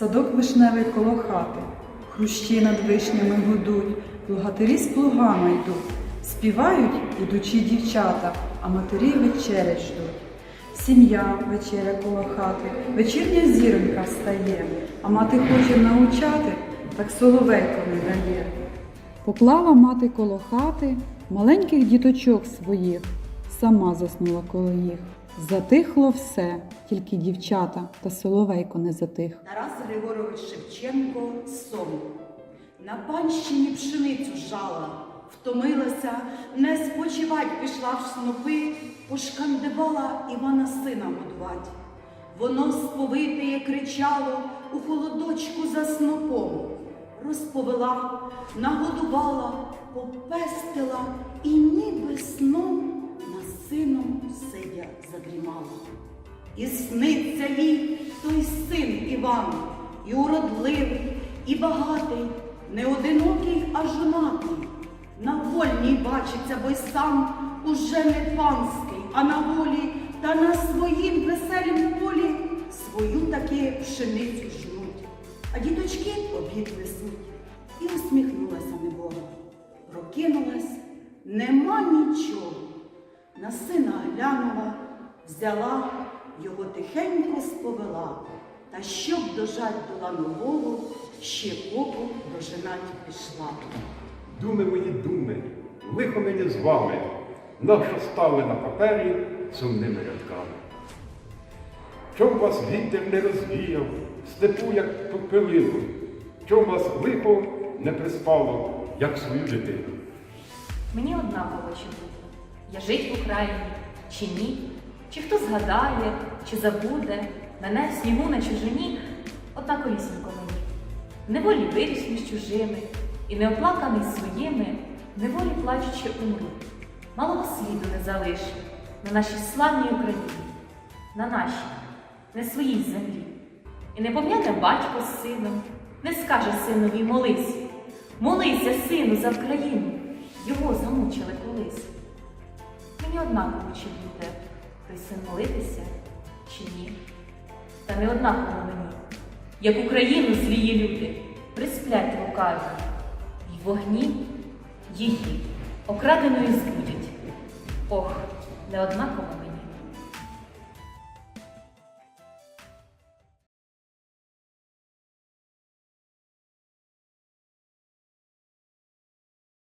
Садок вишневий коло хати, хрущі над вишнями гудуть, плугатирі з плугами йдуть, співають ідучі дівчата, а матері вечерять ждуть. Сім'я вечеря коло хати, вечірня зіронька встає, а мати хоче навчати, так соловейко не дає. Поклала мати коло хати маленьких діточок своїх, сама заснула коло їх. Затихло все, тільки дівчата та соловейко не затих. Тарас Григорович Шевченко сон. На панщині пшеницю жала, втомилася, не спочивать пішла в снопи, пошкандибала Івана сина годувать. Воно сповитеє кричало у холодочку за снопом. Розповела, нагодувала, попестила і ніби сном сином сидя задрімала. І сниться їй той син Іван, і уродливий, і багатий, не одинокий, а жонатий. На вольній бачиться, бо й сам уже не панський, а на волі та на своїм веселім полі свою таки пшеницю жнуть. А діточки обід несуть. І усміхнулася небога. Прокинулась, нема нічого. На сина глянула, взяла, його тихенько сповела, та щоб дожать до ланового, ще поку дожинать пішла. Думи мої думи, лихо мені з вами, нащо стали на папері сумними рядками. Чом вас вітер не розвіяв, степу, як попелину, чом вас лихо не приспало, як свою дитину. Мені однаково чи буде. Я жить в Україні чи ні, чи хто згадає, чи забуде мене в снігу на чужині, однаковісінько мені. Неволі виріс між чужими, і неоплаканий своїми, неволі плачучи умру. Малого сліду не залишу на нашій славній Україні, на нашій, не своїй землі. І не пом'яне батько з сином, не скаже синові молись. Молися, сину, за Вкраїну, його замучили колись. Мені однаково, чи буде той молитися, чи ні. Та не однаково мені, як Україну свої люди присплять руками, й вогні її окраденою збудять. Ох, не однаково мені.